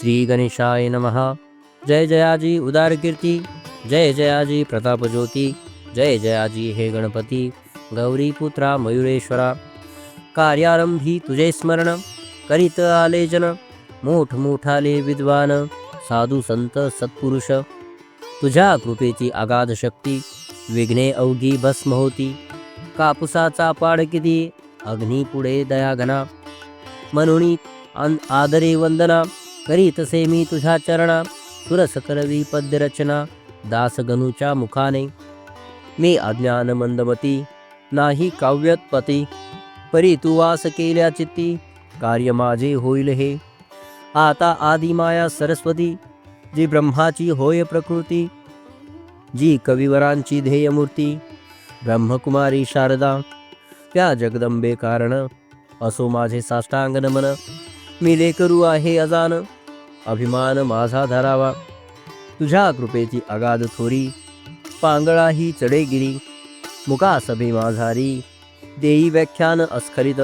श्री गणेशाय नमः। जय जयाजी उदार कीर्ती जय जयाजी प्रतापज्योती जय जयाजी हे गणपती गौरीपुत्रा मयुरेश्वरा। कार्यारंभी तुझे स्मरण करीत आले जन मोठ मोठाले विद्वान साधू संत सत्पुरुष। तुझ्या कृपेची अगाध शक्ती विघ्ने अवघी भस्म होती कापुसाचा पाड किती अग्नी पुढे दयाघना म्हणून आदरे वंदना। करी तसे मी तुझ्या चरणा सुरस करवी पद्यरचना दासगणूच्या मुखाने. मी अज्ञान मंदमती नाही काव्यत्पती परी तू वास केल्या चित्ती कार्य माझे होईल हे. आता आदि माया सरस्वती जी ब्रह्माची होय प्रकृती जी कविवरांची ध्येयमूर्ती ब्रह्मकुमारी शारदा त्या जगदंबे कारण असो माझे साष्टांग नमन मी लेकरू आहे अजान. अभिमान माझा धरावा तुझ्या कृपेची अगाध थोरी पांगळा ही चढेगिरी मुका माझारी देई व्याख्यान अस्खलित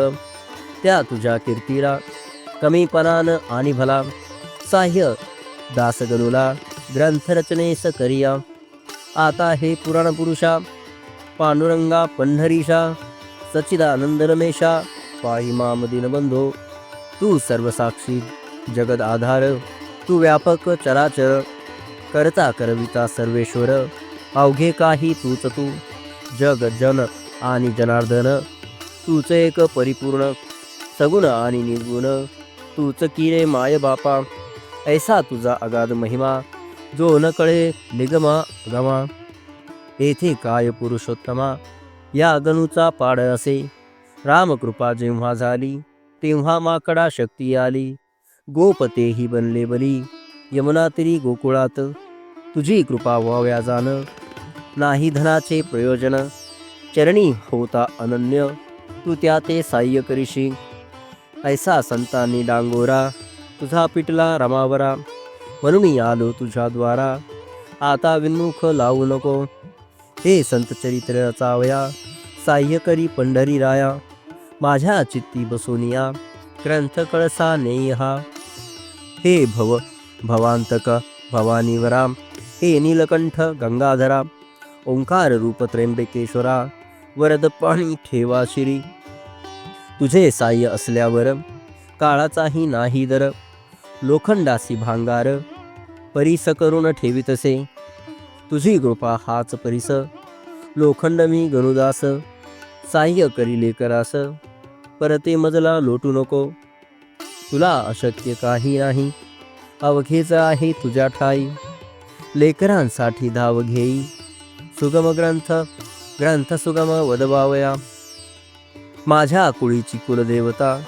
त्या तुझ्या कीर्तीला कमीपणान आणि भला साह्य दासगणूला ग्रंथरचनेस करिया आता हे पुराणपुरुषा पांडुरंगा पंढरीशा सच्चिदानंद रमेशा पाहि माम दीनबंधो तू सर्वसाक्षी जगद आधार तू व्यापक चराचर करता करविता सर्वेश्वर. अवघे काही तूच तू. जग जन आणि जनार्दन. तूच एक परिपूर्ण. सगुण आणि निर्गुण. तूच किरे माय बापा. ऐसा तुझा अगाध महिमा. जो न कळे निगमा गमा. येथे काय पुरुषोत्तमा? या गणूचा पाड असे. रामकृपा जेव्हा झाली तेव्हा माकडा शक्ती आली. गोपतेही बनले बली. यमुना तरी गोकुळात. तुझी कृपा व्हाव्या जाण. नाही धनाचे प्रयोजन. चरणी होता अनन्य. तू त्या ते साह्य करीशी. ऐसा संतांनी डांगोरा. तुझा पिटला रमावरा. म्हणून आलो तुझ्या द्वारा. आता विन्मुख लावू नको. हे संत चरित्र रचावया साह्य करी पंढरी राया. माझ्या चित्ती बसोनिया ग्रंथ कळसा नेय हे भव भवांतक भवानीवरा हे नीलकंठ गंगाधरा ओंकार रूप त्र्यंबकेश्वरा वरद पाणी ठेवा शिरी. तुझे साह्य असल्यावर काळाचाही नाही दर. लोखंडासी भांगार परिस करून ठेवितसे तुझी कृपा हाच परिस. लोखंड मी गणुदास साह्य करी लेकरास परते मजला लोटू नको. तुला अशक्य काही नाही. अवघेचं आहे तुझ्या ठाई. लेकरांसाठी धाव घेई. सुगम ग्रंथ ग्रंथ सुगम वदवावया. माझ्या कुळीची कुलदेवता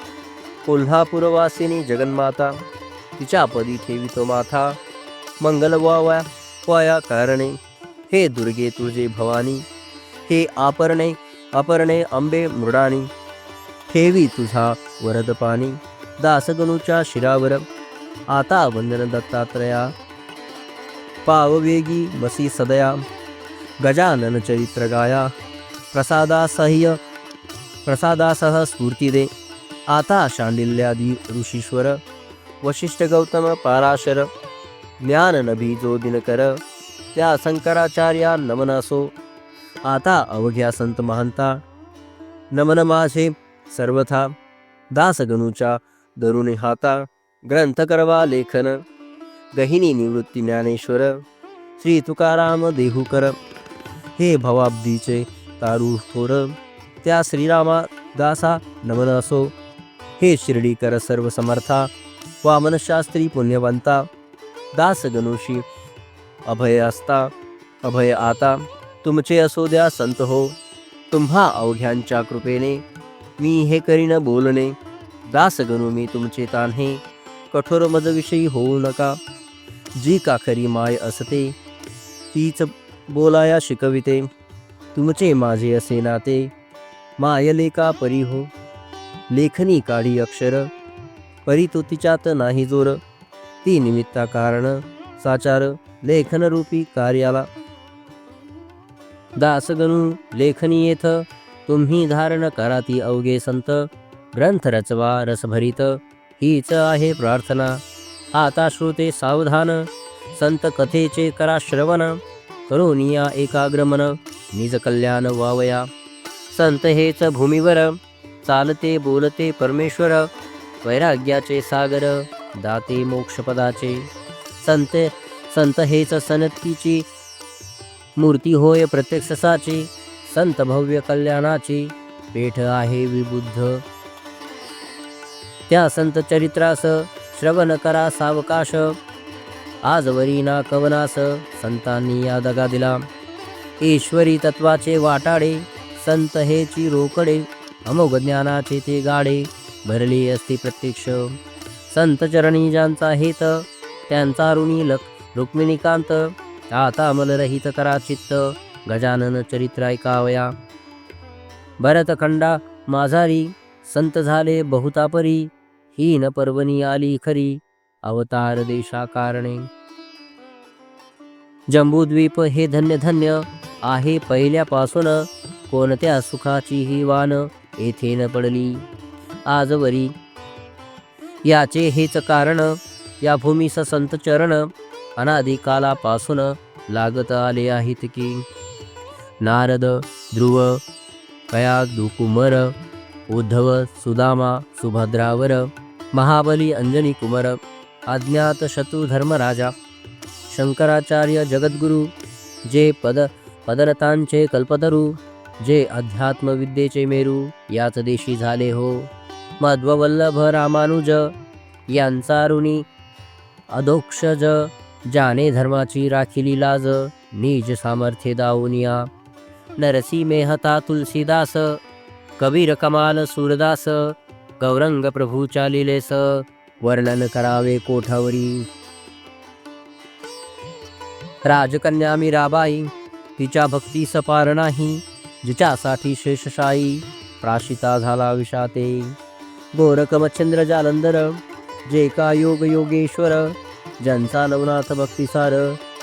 कोल्हापूरवासिनी जगन्माता तिच्या पदी ठेवितो माथा. मंगल वावया वाया कारणे. हे दुर्गे तुझे भवानी. हे आपरणे अपरणे अंबे मृडानी. ठेवी तुझा वरद पाणी. दासगणूच्या शिरावर. आता वंदन दत्तात्रया. पाववेगी मसी सदया. गजानन चरित्र गाया. प्रसादासह्य प्रसादासह स्फूर्ती दे. आता शांडिल्यादी ऋषीश्वर. वशिष्ठ गौतम पाराशर. ज्ञान नभी जो दिनकर. त्या शंकराचार्या नमनासो. आता अवघ्या संत महंता. नमन माझे सर्वथा. दासगणूच्या दरुणे हाता ग्रंथ करवा लेखन। गहिनी निवृत्ती ज्ञानेश्वर श्री तुकाराम देहूकर। हे भवाब्दीचे तारू थोर त्या श्रीरामा दासा नमन असो हे शिर्डीकर सर्व समर्था वामनशास्त्री पुण्यवंता। दास अभय असता अभय आता। तुमचे असो द्या संत हो तुम्हा अवघ्यांच्या कृपेने मी हे करीन बोलणे। दास गणू मी तुमचे तान्हे. कठोर मजविषयी होऊ नका. जी काखरी माय असते तीच बोलाया शिकविते. तुमचे माझे असे नाते मायलेका परी हो. लेखनी काढी अक्षर परी तो तिच्यात नाही जोर. ती निमित्ता कारण साचार लेखनरूपी कार्याला. दासगणू लेखनी येथ तुम्ही धारण करा ती अवघे संत. ग्रंथ रचवा रसभरित. हीच आहे प्रार्थना. आता श्रोते सावधान. संत कथेचे करा श्रवण. करोनिया एकाग्रमन. निज कल्याण वावया. संत हेच भूमीवर. चालते बोलते परमेश्वर. वैराग्याचे सागर दाते मोक्षपदाचे. संत संत हेच सनतीची मूर्ती होय प्रत्यक्षसाची. संत भव्य कल्याणाची. पेठ आहे विबुद्ध. त्या संत चरित्रास श्रवण करा सावकाश. आजवरी ना कवनास संतांनी या दगा दिला. ईश्वरी तत्वाचे वाटाडे संत हेची रोकडे अमोघ ज्ञानाचे ते गाडे भरली असती प्रत्यक्ष. संत चरणी ज्यांचा हेत त्यांचा ऋणी लक रुक्मिणीकांत आता अमलरहित करा चित्त गजानन चरित्र ऐकावया. भरतखंडा माझारी संत झाले बहुतापरी ही न पर्वणी आली खरी अवतार देशा कारणे जंबूद्वीप हे धन्य धन्य आहे पहिल्यापासून कोणत्या सुखाची ही वान येथे न पडली आजवरी याचे हेच कारण या भूमीस संत चरण अनादिकालापासून लागत आले आहेत की नारद ध्रुव कयादू दुकुमर उद्धव सुदामा सुभद्रावर महाबली अंजनी कुमार अज्ञात धर्मराजा शंकराचार्य जगद्गुरु जे पद पदरतांचे कल्पतरू जे अध्यात्मविद्येचे मेरू याच देशी झाले हो. मध्ववल्लभ रामानुज यांचा ऋणी अधोक्षज जाने धर्माची राखिली लाज निज सामर्थ्य दावनिया नरसी मेहता तुलसीदास कबीर कमाल सूरदास गौरंग प्रभू चालिलेस वर्णन करावे कोठावरी. राजकन्या मीराबाई तिच्या भक्तीस पार नाही जिच्यासाठी शेषशाही प्राशिता झाला विषाते गोरकमच्छंद्र जालंधर जे का योग योगेश्वर ज्यांचा नवनाथ भक्तिसार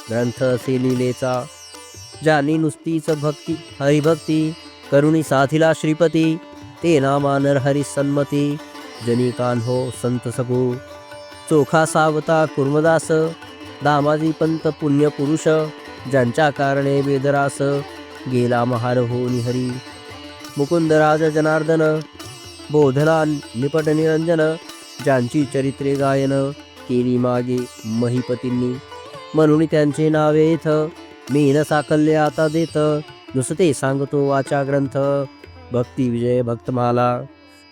ग्रंथ असे लिलेचा ज्यांनी नुसतीच भक्ती हरिभक्ती करुणी साथीला श्रीपती ते नरहरी सन्मती जनी कान्हो संत सगो। चोखा सावता कुर्मदास दामाजी पंत पुण्यपुरुष ज्यांच्या कारणे वेदरास गेला महार हो निहरी। मुकुंदराज जनार्दन बोधला निपट निरंजन ज्यांची चरित्रे गायन केली मागे महिपतींनी। म्हणून त्यांचे नावे येथ मी साकल्य आता देत नुसते सांगतो वाचा ग्रंथ। भक्ती विजय भक्तमाला.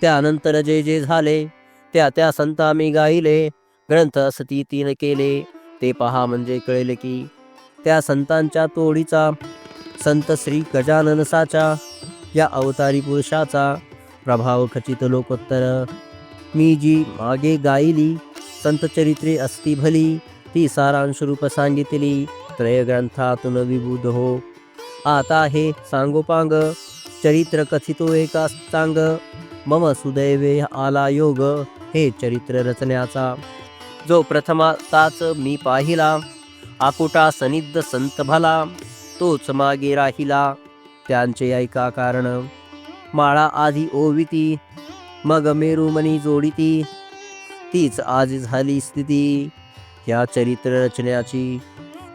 त्यानंतर जे जे झाले त्या त्या संता मी गायले. ग्रंथ सती तीन केले ते पहा म्हणजे कळेल की त्या संतांच्या तोडीचा संत श्री गजानन साचा या अवतारी पुरुषाचा प्रभाव खचित लोकोत्तर. मी जी मागे गायली संत चरित्रे असती भली ती सारांश रूप सांगितली. त्रय ग्रंथातून विबुध हो. आता हे सांगोपांग चरित्र कथितो एका चांग मम सुदैवे आला योग हे चरित्र रचण्याचा. जो प्रथमाताच मी पाहिला आकुटा सनिद्ध संत भला तोच मागे राहिला त्यांचे ऐका कारण. माळा आधी ओविती मग मेरुमणी जोडिती तीच आज झाली स्थिती. या चरित्र रचण्याची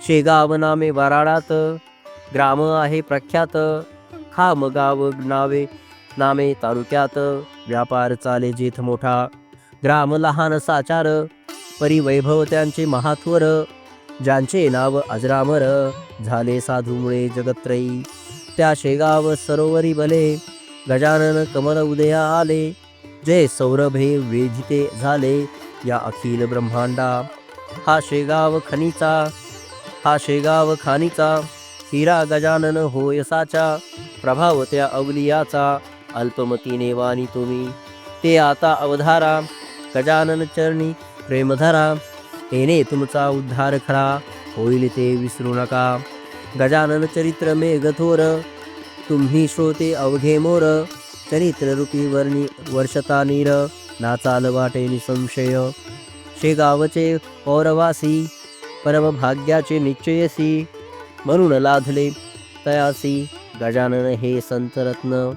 शेगाव नामे वराडात ग्राम आहे प्रख्यात. हा मगाव नावे नामे तालुक्यात. व्यापार चाले जेथ मोठा. ग्राम लहान साचार. परिवैभव त्यांचे महात्वर ज्यांचे नाव अजरामर. झाले साधूमुळे जगत्रयी. त्या शेगाव सरोवरी बले. गजानन कमल उदया आले. जय सौरभे वेधिते झाले. या अखिल ब्रह्मांडा. हा शेगाव खनीचा. हा शेगाव खानीचा. हिरा गजानन होय साचा प्रभाव त्या अवलियाचा अल्पमतीने वाणी तुम्ही. ते आता अवधारा गजानन चरणी प्रेमधरा येणे तुमचा उद्धार खरा होईल ते विसरू नका. गजानन चरित्र मेघथोर तुम्ही श्रोते अवघे मोर चरित्ररूपी वर्णी वर्षता नीर नाचाल वाटे निसंशय शेगावचे पौरवासी परमभाग्याचे निश्चयसी म्हणून लाधले तयासी गजानन हे संतरत्न.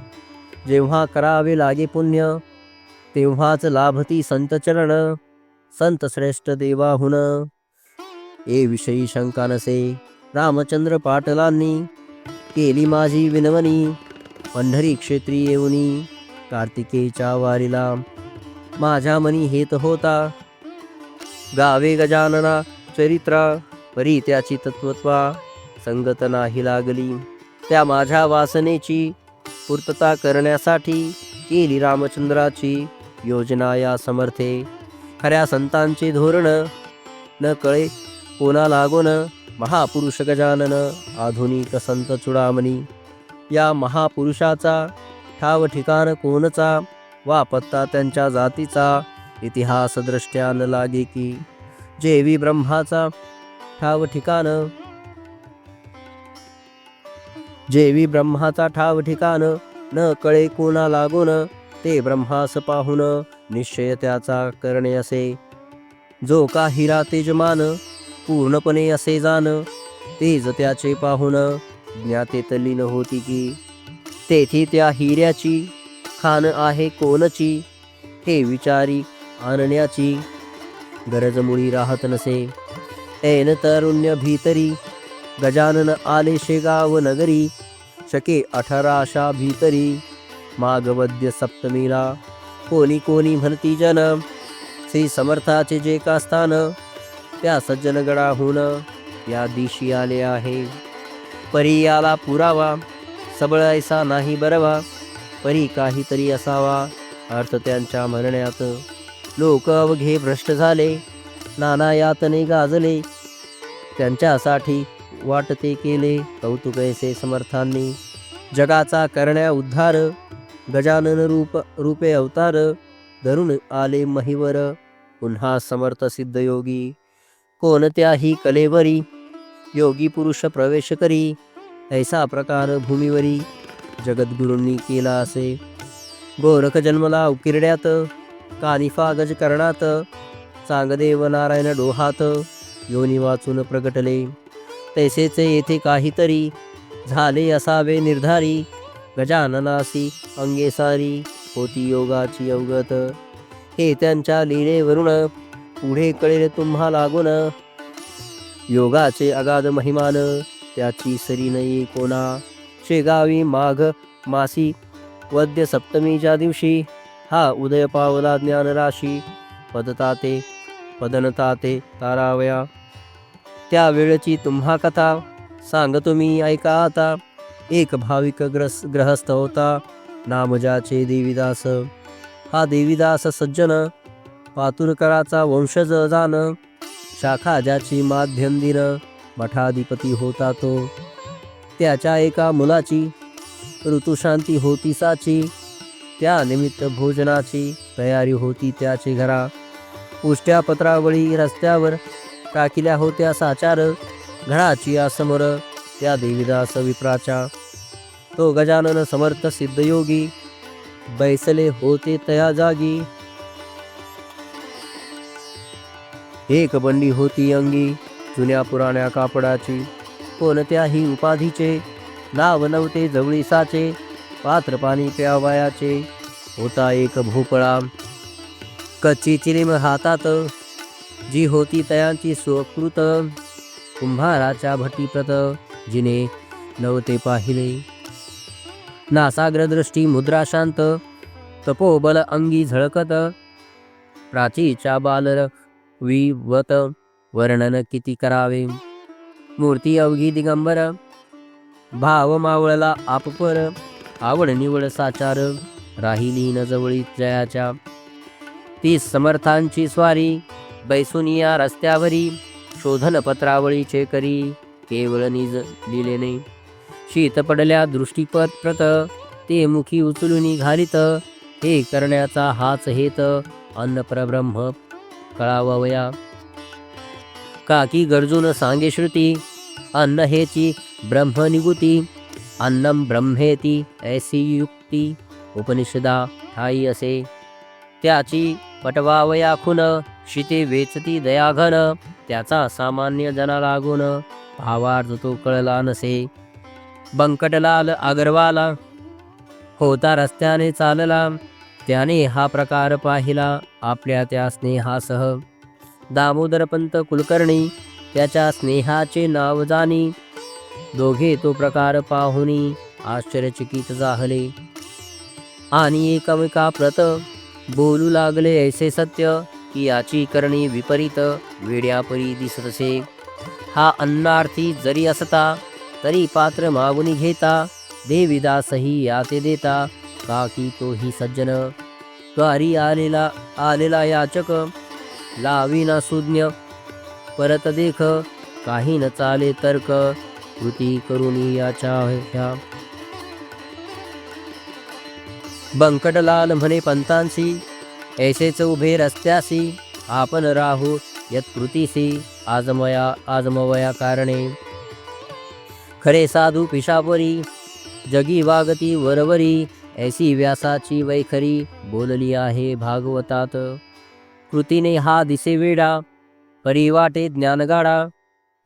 जेव्हा करावे लागे पुण्य तेव्हाच लाभती संतचरण. संत श्रेष्ठ देवाहुन. ए विषयी शंका नसे रामचंद्र पाटलांनी. केली माझी विनवणी पंढरी क्षेत्री येऊनी. कार्तिकेच्या वारीला माझ्या मनी हेत होता. गावे गजानना चरित्रा परी त्याची तत्वत्वा. संगत नाही लागली. त्या माझ्या वासनेची पूर्तता करण्यासाठी केली रामचंद्राची योजना या समर्थे. खऱ्या संतांचे धोरण न कळे कोणा लागोन महापुरुष गजानन आधुनिक संत चुडामणी. या महापुरुषाचा ठाव ठिकाण कोणचा? वा पत्ता त्यांच्या जातीचा इतिहासदृष्ट्या न लागे की. जेवी ब्रह्माचा ठाव ठिकाण जेवी ब्रह्माचा ठाव ठिकाण न कळे कोणा लागून ते ब्रह्मास पाहून निश्चय त्याचा करणे असे. जो का हिरा तेजमान पूर्णपणे असे जाण तेज त्याचे पाहून ज्ञातेत लीन होती की तेथी त्या हिऱ्याची खान आहे कोणची हे विचारी आणण्याची गरजमुळी राहत नसे. ऐन तरुण्य भीतरी गजानन आले शेगाव नगरी शके अठराशा भीतरी मागवद्य सप्तमीला कोणी कोणी म्हणती जन श्री समर्थाचे जे का स्थान त्या सज्जनगडाहून या दिशी आले आहे. परी याला पुरावा सबळ ऐसा नाही बरवा परी काहीतरी असावा अर्थ त्यांच्या म्हणण्यात. लोक अवघे भ्रष्ट झाले नाना यातने गाजले त्यांच्यासाठी वाटते केले कौतुकैसे समर्थांनी. जगाचा करण्या उद्धार गजानन रूप रूपे अवतार धरून आले महिवर पुन्हा समर्थ सिद्ध योगी कोणत्याही कलेवरी योगी पुरुष प्रवेश करी ऐसा प्रकार भूमीवरी जगद्गुरूंनी केला असे. गोरख जन्मला उकिरड्यात कानिफा गज करणात चांगदेव नारायण डोहात योनी वाचून प्रगटले. तैसेच येथे काहीतरी झाले असावे निर्धारी. गजाननासी अंगेसारी होती योगाची अवगत. हे त्यांच्या लीलेवरून पुढे कळेल तुम्हा लागून. योगाचे अगाध महिमान त्याची सरी नाही कोणा. शेगावी माघ मासी वद्य सप्तमीच्या दिवशी हा उदय पावला ज्ञानराशी. पदताते पदनताते तारावया त्या वेळची तुम्हा कथा सांगतो मी ऐका आता. एक भाविक ग्रस ग्रहस्थ होता नामजाचे देवीदास. हा देवीदास सज्जन पातुरकराचा वंशज जाण शाखा ज्याची माध्यम मठाधिपती होता तो. त्याच्या एका मुलाची ऋतुशांती होती साची. त्या निमित्त भोजनाची तयारी होती त्याची घरा. उष्ट्या पत्रावळी रस्त्यावर टाकिल्या होत्या साचार घडाची समोर त्या देवीदास विप्राच्या. तो गजानन समर्थ सिद्धयोगी बैसले होते तया जागी. एक बंडी होती अंगी जुन्या पुराण्या कापडाची. कोणत्याही उपाधीचे नाव नव्हते जवळीसाचे. पात्र पाणी प्यावयाचे होता एक भोपळा. कच्ची चिलीम हातात जी होती तयांची स्वकृत कुंभाराच्या भटीप्रत जिने नवते पाहिले. नासाग्रदृष्टी मुद्रा शांत तपोबल अंगी झळकत प्राचीच्या बालर विवत वर्णन किती करावे? मूर्ती अवघी दिगंबर भाव मावळला आपपर आवड निवड साचार राहिली न जयाच्या. ती समर्थांची स्वारी बैसुनिया रस्त्यावरी शोधन पत्रावळीचे करी केवळ निज लिलेने शीत पडल्या दृष्टीपत प्रत ते मुखी उचलून घालित हे करण्याचा हाच हेत अन्न परब्रह्म कळावया. काकी गरजून सांगे श्रुती अन्न हेची ब्रह्मनिगुती अन्नम ब्रह्मेती ऐसी युक्ती उपनिषदा ठाई असे. त्याची पटवावया खुन शिते वेचती दयाघन त्याचा सामान्य जना लागून भावार्थ तो कळला नसे. बंकटलाल अगरवाला होता रस्त्याने चालला त्याने हा प्रकार पाहिला आपल्या त्या स्नेहासह. दामोदरपंत कुलकर्णी त्याच्या स्नेहाचे नाव जाणी दोघे तो प्रकार पाहुनी आश्चर्यचकित जाहले आणि एकमेका प्रत बोलू लागले ऐसे सत्य की याची करणी विपरीत वेड्यापरी दिसतसे. हा अन्नार्थी जरी असता तरी पात्र मागुनी घेता देविदासही याते देता का की तोही सज्जन. द्वारी आलेला आलेला याचक लाविना सुज्ञ परत देख काही न चाले तर्क कृती करुनी याच्या ह्या. बंकटलाल म्हणे पंतांशी ऐसेच उभे रस्त्यासी आपण राहू यत्कृतीसी आजमया आजमवया कारणे. खरे साधू पिशापरी जगी वागती वरवरी ऐसी व्यासाची वैखरी बोलली आहे भागवतात. कृतीने हा दिसे वेडा परिवाटे ज्ञानगाडा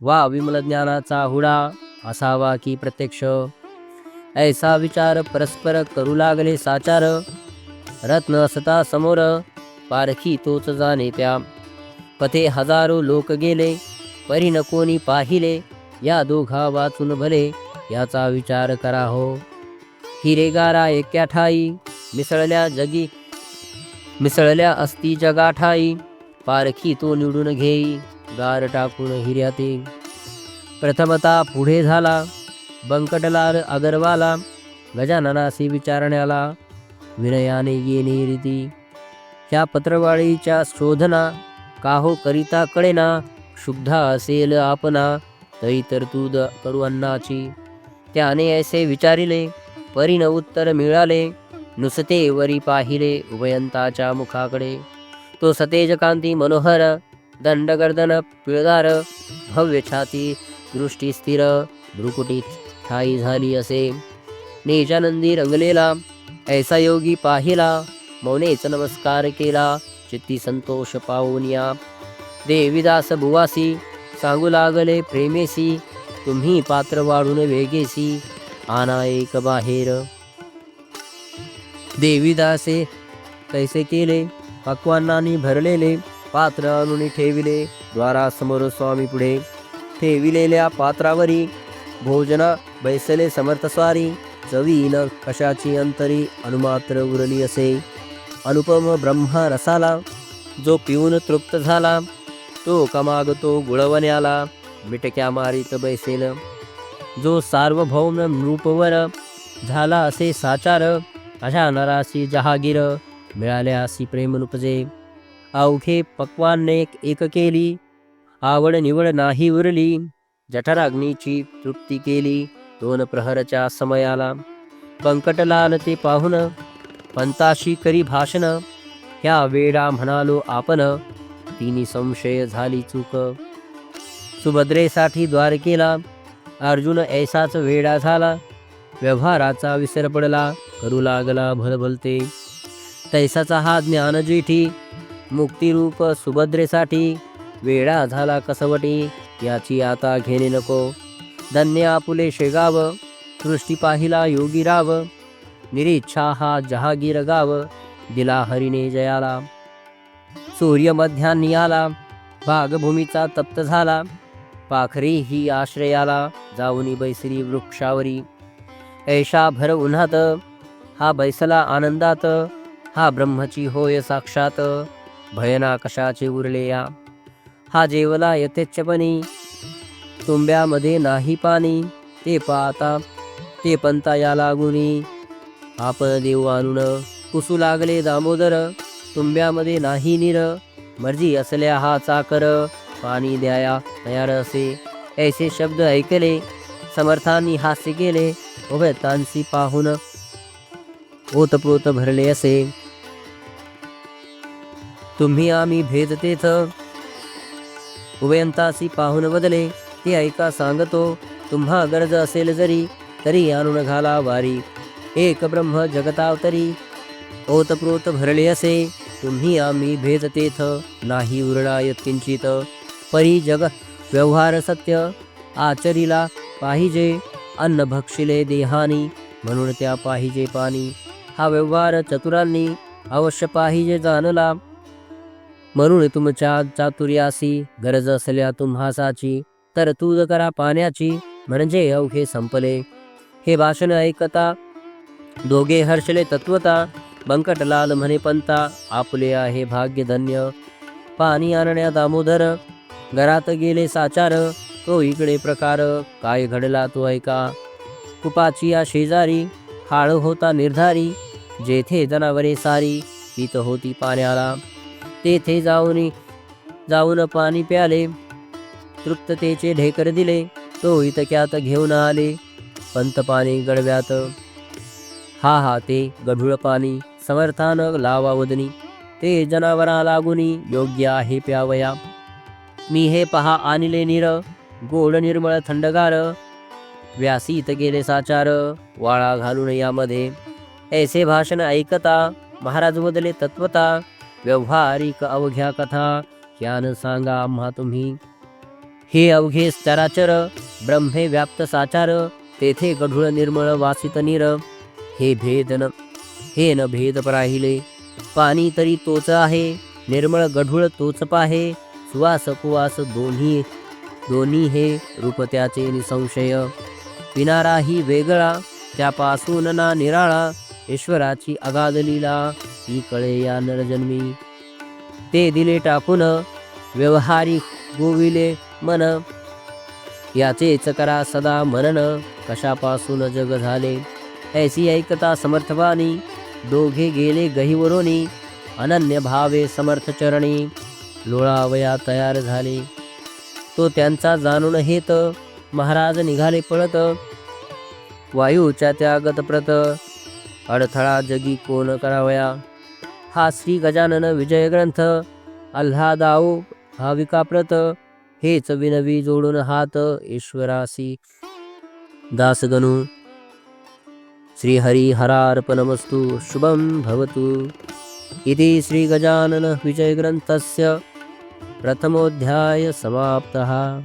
वा विमल ज्ञानाचा हुडा असावा की प्रत्यक्ष. ऐसा विचार परस्पर करू लागले साचार रत्न असता समोर पारखी तोच जाणे त्या. पथे हजारो लोक गेले परी न कोणी पाहिले या दोघा वाचून भले याचा विचार करा हो. हिरेगारा एक्या ठाई मिसळल्या जगी मिसळल्या असती जगाठाई पारखी तो निवडून घेई गार टाकून हिऱ्याते प्रथमता पुढे झाला बंकटलाल अगरवाला गजाननासी विचारण्याला विनयाने येणे रीती ह्या पत्रवाळीच्या शोधना काहो करिता कळेना शुद्धा असेल आपणा तू तरतूद करू अन्नाची. त्याने ऐसे विचारिले परीन उत्तर मिळाले नुसते वरी पाहिले उभयंताच्या मुखाकडे. तो सतेजकांती मनोहर दंडगर्दन पिळदार भव्य छाती दृष्टी स्थिर भ्रुकुटीत ठाई झाली असे. नेजानंदी रंगलेला ऐसा योगी पाहिला मौनेच नमस्कार केला चित्ती संतोष पाहून या. देवीदास सांगू लागले प्रेमेसी तुम्ही पात्र वाढून वेगेसी आना एक बाहेर. देवीदासे कैसे केले पक्वांनानी भरलेले पात्र आणून ठेविले द्वारासमोर स्वामी पुढे ठेविलेल्या पात्रावरी भोजना बैसले समर्थ स्वारी चवीन कशाची अंतरी अनुमात्र उरली असे? अनुपम ब्रह्मा रसाला जो पिऊन तृप्त झाला तो कमागतो गुळवण्याला मिटक्या मारीत बैसेल. जो सार्वभौम नृपवर झाला असे साचार अशा नरासी जहागीर मिळाल्यासी प्रेम नुपजे. अवघे पक्वाने एक केली आवड निवड नाही उरली जठराग्नीची तृप्ती केली. दोन प्रहरच्या समयाला. पंकटलाल ते पाहुन पंताशी करी भाषण. ह्या वेडा म्हणालो आपण. तिनी संशय झाली चूक. सुभद्रेसाठी द्वारकेला अर्जुन ऐसाच वेडा झाला. व्यवहाराचा विसर पडला. करू लागला भलभलते. तैसाचा हा ज्ञान जेठी. मुक्तिरूप सुभद्रेसाठी वेडा झाला कसवटी. याची आता घेणे नको. धन्य आपुले शेगाव सृष्टी पाहिला योगी राव निरीच्छा हा जहागीर गाव दिला हरिने जयाला. सूर्य मध्यान्नी आला भागभूमीचा तप्त झाला पाखरी ही आश्रयाला जाऊनी बैसरी वृक्षावरी. ऐशा भर उन्हात हा बैसला आनंदात हा ब्रह्मची होय साक्षात भयना कशाचे उरले या हा जेवला यथेच्छपणी तुंब्यामध्ये नाही पाणी. ते पाहता ते पंता या लागुनी आपण देऊ आणून कुसू लागले दामोदर. तुंब्यामध्ये नाही निर. मर्जी असल्या हा चाकर. पाणी द्याया तयार असे. ऐसे शब्द ऐकले. समर्थांनी हास्य केले. उभयतांशी पाहून ओतप्रोत भरले असे. तुम्ही आम्ही भेद तेथ उभयंतासी पाहून बदले. ते ऐका सांगतो तुम्हा गरज असेल जरी तरी आणून घाला वारी. एक ब्रह्म जगतावतरी ओतप्रोत भरले असे तुम्ही आम्ही भेद तेथ नाही उरणाय किंचित. परी जग व्यवहार सत्य आचरीला पाहिजे अन्न भक्षिले देहानी म्हणून त्या पाहिजे पाणी. हा व्यवहार चतुरांनी अवश्य पाहिजे जाणला. म्हणून तुमच्या चातुर्यासी गरज असल्या तुम्हासाची तर तूज करा पाण्याची म्हणजे अवघे संपले. हे भाषण ऐकता दोघे हर्षले तत्वता बंकटलाल म्हणे पंता आपले आहे भाग्य धन्य पाणी आणण्या दामोदर घरात गेले साचार तो इकडे प्रकार काय घडला तो ऐका. कुपाची या शेजारी हाळ होता निर्धारी जेथे जनावरे सारी पीत होती पाण्याला. तेथे जाऊन जाऊन पाणी प्याले. तृप्ततेचे ढेकर दिले तो इतक्यात घेऊन आले. पंतपाणी गडव्यात. हा हा ते गढूळ पाणी समर्थान लावा वदनी. ते जनावरा लागुनी योग्य आहे प्यावया. मी हे पहा आणले निर गोड निर्मळ थंडगार. व्यासीत गेले साचार वाळा घालून यामध्ये. ऐसे भाषण ऐकता महाराज बदले तत्वता. व्यवहारिक अवघ्या कथा ज्ञान सांगा आम्हा तुम्ही. हे अवघे चराचर ब्रह्मे व्याप्त साचार तेथे गढूळ निर्मळ वासित निर. हे भेद न हे न भेद राहिले पाणी तरी तोच आहे निर्मळ गढूळ तोच पाहे. सुवास कुवास दोन्ही दोन्ही हे रूप त्याचे निसंशय. पिणाराही वेगळा त्यापासून ना निराळा. ईश्वराची अगाध लीला ती कळे या नरजन्मी. ते दिले टाकून व्यवहारी गोविले मन. याचेच करा सदा मनन कशापासून जग झाले? ऐसी ऐकता समर्थवानी दोघे गेले गहिवरोनी अनन्य भावे समर्थ चरणी लोळावया तयार झाले. तो त्यांचा जाणून हेत महाराज निघाले पळत. वायूच्या त्यागत प्रत अडथळा जगी कोण करावया? हा श्री गजानन विजय ग्रंथ आल्हादाऊ भाविकाप्रत हे चविनवी जोडून हात ईश्वरासी. दासगणू श्रीहरिहरार्पणमस्तु शुभं भवतु. इति श्रीगजानन विजयग्रन्थस्य प्रथमोध्याय समाप्तः